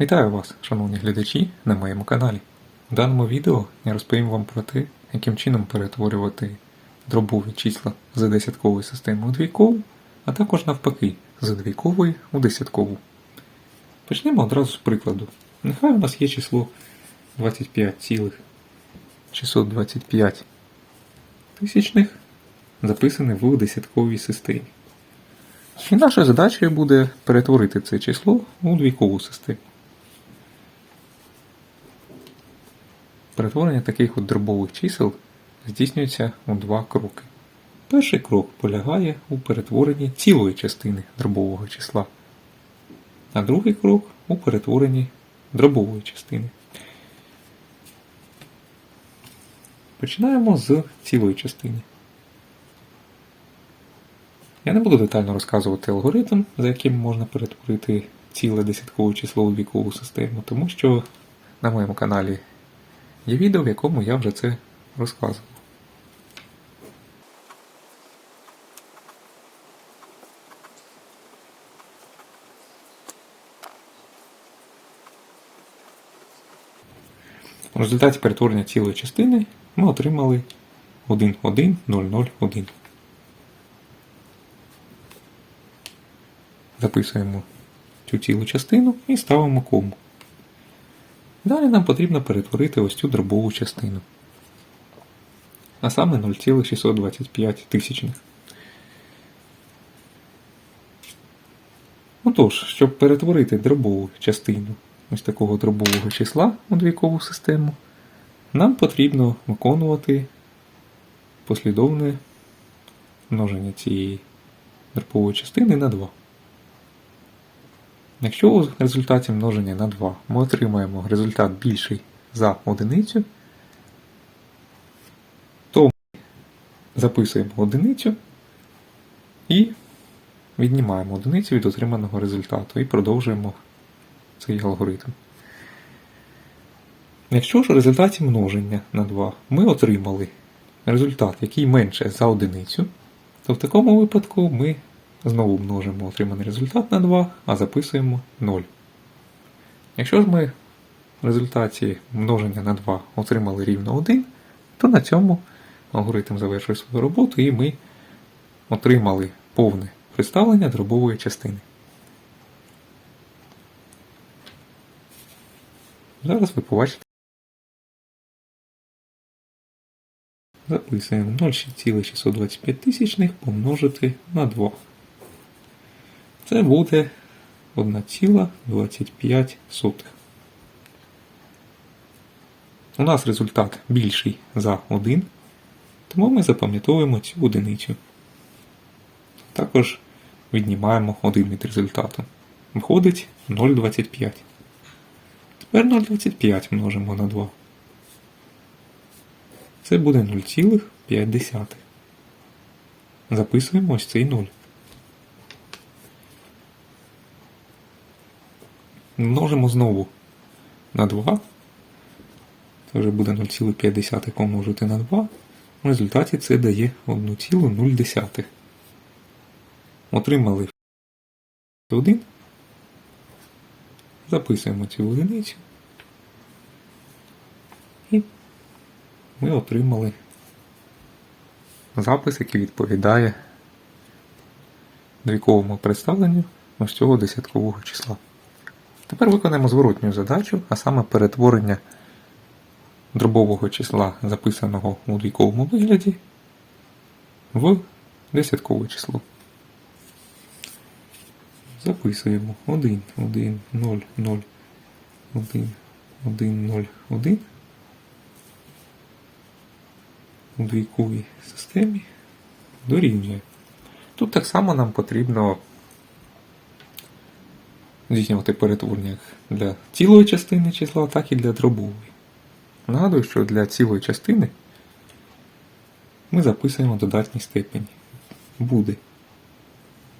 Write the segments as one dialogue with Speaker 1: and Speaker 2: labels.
Speaker 1: Вітаю вас, шановні глядачі, на моєму каналі. У даному відео я розповім вам про те, яким чином перетворювати дробові числа з десяткової системи у двійкову, а також навпаки, з двійкової у десяткову. Почнемо одразу з прикладу. Нехай у нас є число 25,625 тисячних, записане в десятковій системі. І нашою задачею буде перетворити це число у двійкову систему. Перетворення таких от дробових чисел здійснюється у два кроки. Перший крок полягає у перетворенні цілої частини дробового числа, а другий крок у перетворенні дробової частини. Починаємо з цілої частини. Я не буду детально розказувати алгоритм, за яким можна перетворити ціле десяткове число у двійкову систему, тому що на моєму каналі є відео, в якому я вже це розказував. В результаті перетворення цілої частини ми отримали 1,1001. Записуємо цю цілу частину і ставимо кому. Далі нам потрібно перетворити ось цю дробову частину. А саме 0,625 тисячних. Отож, щоб перетворити дробову частину ось такого дробового числа у двійкову систему, нам потрібно виконувати послідовне множення цієї дробової частини на 2. Якщо у результаті множення на 2 ми отримаємо результат більший за одиницю, то ми записуємо одиницю і віднімаємо одиницю від отриманого результату і продовжуємо цей алгоритм. Якщо ж у результаті множення на 2 ми отримали результат, який менше за одиницю, то в такому випадку ми знову множимо отриманий результат на 2, а записуємо 0. Якщо ж ми в результаті множення на 2 отримали рівно 1, то на цьому алгоритм завершує свою роботу і ми отримали повне представлення дробової частини. Зараз ви побачите. Записуємо 0,625 тисячних помножити на 2. Це буде 1,25. У нас результат більший за 1, тому ми запам'ятовуємо цю одиницю. Також віднімаємо 1 від результату. Виходить 0,25. Тепер 0,25 множимо на 2. Це буде 0,5. Записуємо ось цей 0. Множимо знову на 2. Це вже буде 0,5 помножити на 2. В результаті це дає 1,0. Отримали 1. Записуємо цю одиницю. І ми отримали запис, який відповідає двійковому представленню ось цього десяткового числа. Тепер виконаємо зворотню задачу, а саме перетворення дробового числа, записаного у двійковому вигляді, в десяткове число. Записуємо 1, 1, 0, 0, 1, 1, 0, 1 у двійковій системі дорівнює. Тут так само нам потрібно здійснювати перетворення як для цілої частини числа, так і для дробової. Нагадую, що для цілої частини ми записуємо додатні степені. Буде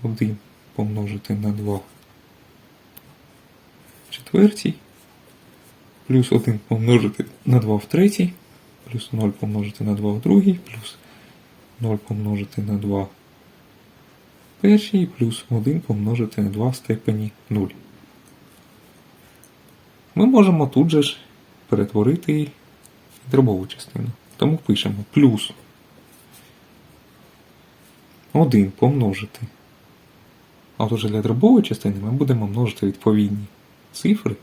Speaker 1: 1 помножити на 2 в четвертій, плюс 1 помножити на 2 в третій, плюс 0 помножити на 2 в другій, плюс 0 помножити на 2 в першій, плюс 1 помножити на 2 в степені 0. ми можемо тут же ж перетворити дробову частину. Тому пишемо плюс 1 помножити. А от уже для дробової частини ми будемо множити відповідні цифри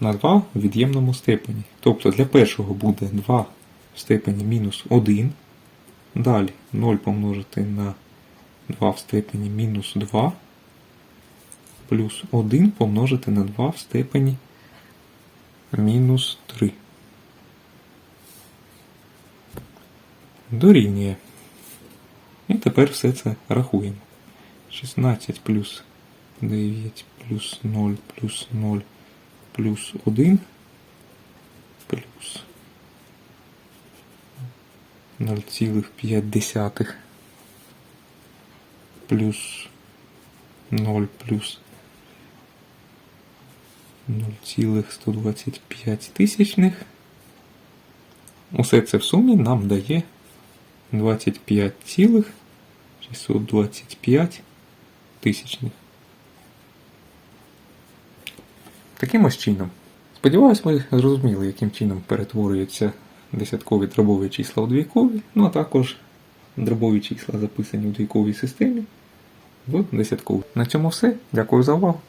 Speaker 1: на 2 в від'ємному степені. Тобто для першого буде 2 в степені мінус 1. Далі 0 помножити на 2 в степені мінус 2. Плюс 1 помножити на 2 в степені мінус 3. Дорівнює. І тепер все це рахуємо. 16 плюс 9 плюс 0 плюс 0 плюс 1 плюс 0,5 плюс 0 плюс 0,125 тисячних. Усе це в сумі нам дає 25,625 тисячних. Таким ось чином. Сподіваюсь, ви зрозуміли, яким чином перетворюються десяткові дробові числа у двійкові, ну а також дробові числа, записані у двійковій системі, в десяткові. На цьому все. Дякую за увагу.